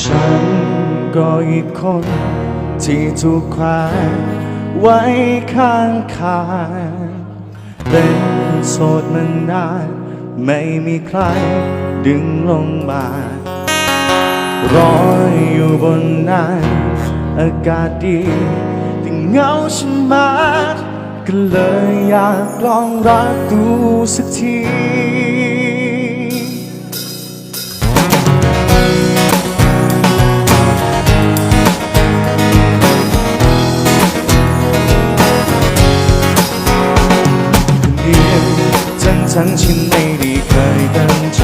ฉันก็อีกคน ที่ถูกแขวนไว้ข้างคายเป็นโสดมานานไม่มีใครดึงลงมารอยอยู่บนนั้นอากาศดีแต่เหงาฉันมากก็เลยอยากลองรักดูสักที ทั้งทั้งๆฉันไม่ได้เคยตั้งใจ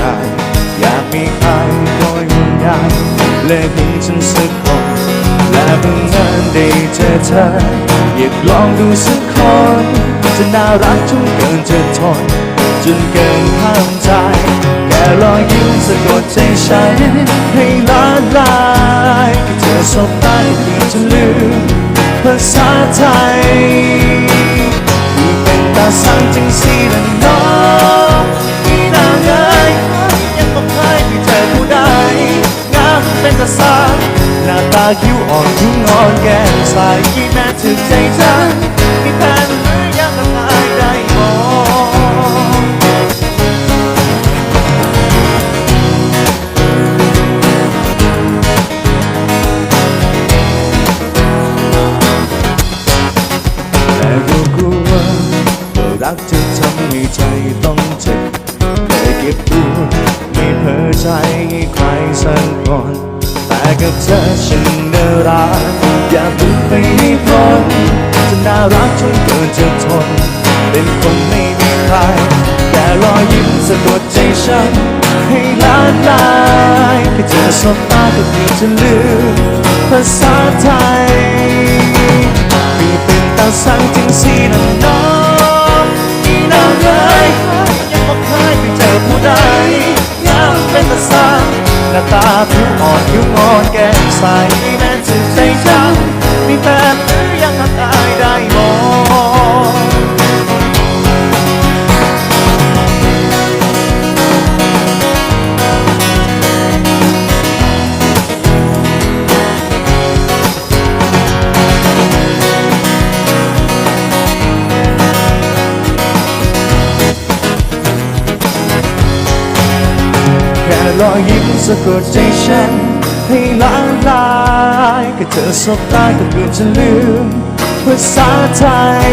อยากมีใครคอยห่วงใยและเห็นฉันสักคนและบังเอิญได้เจอเธออยากลองดูสักคนจะน่ารักจนเกินจะทนจนเกินห้ามใจแค่รอยยิ้มสะกดใจฉันให้ละลายแค่เธอสบตาเกือบจะลืมภาษาไทยที่เป็นตาสังจังสีละน้อง เป็นตาสังหน้าตาคิ้วอ่อนคิ้งอนแก้มใสแม้ถึงใจฉัน อใจให้ใครสักคนแต่กับเธอฉันน่ารักอย่ากพูดไปให้พ้นจะน่ารักจนเกินจะทน เป็นคนไม่มีใครแค่รอยยิ้มสะกดใจฉันให้ละลายแค่เธอสบตาก็เกือบจะลืมภาษาไทยมีเป็นตาสังจึงสีน้ำ งหน้าตาผิวอ่อนผิวงอนแก้มใสแม้ถึง แค่รอยยิ้มสะกดใจฉัน ให้ละลายแค่เธอสบตาก็เกือบจะลืมภาษาไทย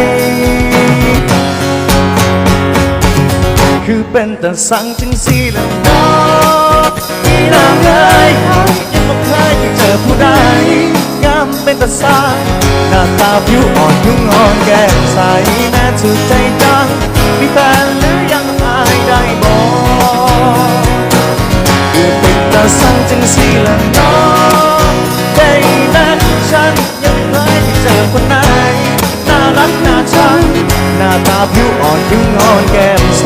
คือเป็นแต่สั่งจังสีละน้องที่นางเอ้ยยังบอกเคยที่เจอผู้ใดงามเป็นแต่สางหน้าตาผิวอ่อนผิวงอนแก้มใสแม้ถูกใจจังมีแฟนหรือยัง ละน้องได้แม้ฉันยังไม่เคยได้เจอคนไหน น่ารักน่าชังหน้าตาผิวอ่อนผิวงอ่อนแก้มใส